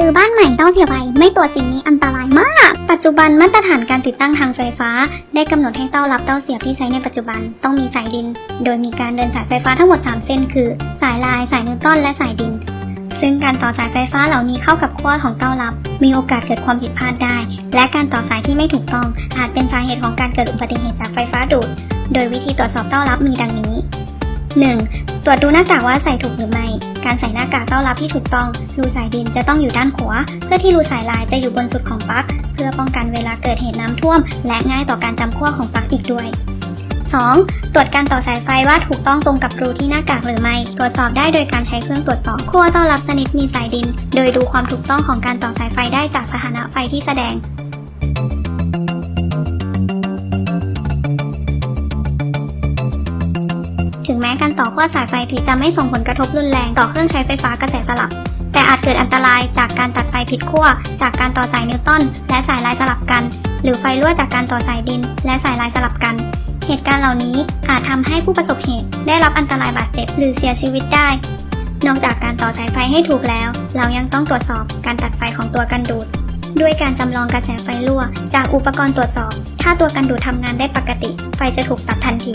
ซื้อบ้านใหม่ต้องเสียไว้ไม่ตรวจสิ่งนี้อันตรายมาก ปัจจุบันมาตรฐานการติดตั้งทางไฟฟ้า ได้กำหนดให้เต้ารับเต้าเสียบที่ใช้ในปัจจุบันต้องมีสายดิน โดยมีการเดินสายไฟฟ้าทั้งหมด 3 เส้น คือ สายลาย สายนิวตันและสายดิน ซึ่งการต่อสายไฟฟ้าเหล่านี้เข้ากับขั้วของเต้ารับ มีโอกาสเกิดความผิดพลาดได้ และการต่อสายที่ไม่ถูกต้อง อาจเป็นสาเหตุของการเกิดอุบัติเหตุจากไฟฟ้าดูด โดยวิธีตรวจสอบเต้ารับมีดังนี้ 1. ตรวจดูหน้ากากว่าใส่ถูกหรือไม่ การใส่หน้ากากเต้ารับที่ถูกต้อง รูสายดินจะต้องอยู่ด้านขวา เพื่อที่รูสายลายจะอยู่บนสุดของปลั๊ก เพื่อป้องกันเวลาเกิดเหตุน้ำท่วม และง่ายต่อการจำขั้วของปลั๊กอีกด้วย 2. ตรวจการต่อสายไฟว่าถูกต้องตรงกับรูที่หน้ากากหรือไม่ ตรวจสอบได้โดยการใช้เครื่องตรวจสอบขั้วเต้ารับชนิดมีสายดิน โดยดูความถูกต้องของการต่อสายไฟได้จากสถานะไฟที่แสดง ขั้วสายไฟผิดจะไม่ส่งผลกระทบรุนแรงต่อเครื่องใช้ไฟฟ้ากระแสสลับ แต่อาจเกิดอันตรายจากการตัดไฟผิดขั้ว จากการต่อสายนิวตันและสายลายสลับกัน หรือไฟรั่วจากการต่อสายดิน และสายลายสลับกัน เหตุการณ์เหล่านี้อาจทำให้ผู้ประสบเหตุ ได้รับอันตรายบาดเจ็บหรือเสียชีวิตได้ นอกจากการต่อสายไฟให้ถูกแล้ว เรายังต้องตรวจสอบการตัดไฟของตัวกันดูดด้วยการจำลองกระแสไฟรั่ว จากอุปกรณ์ตรวจสอบ ถ้าตัวกันดูดทำงานได้ปกติ ไฟจะถูกตัดทันที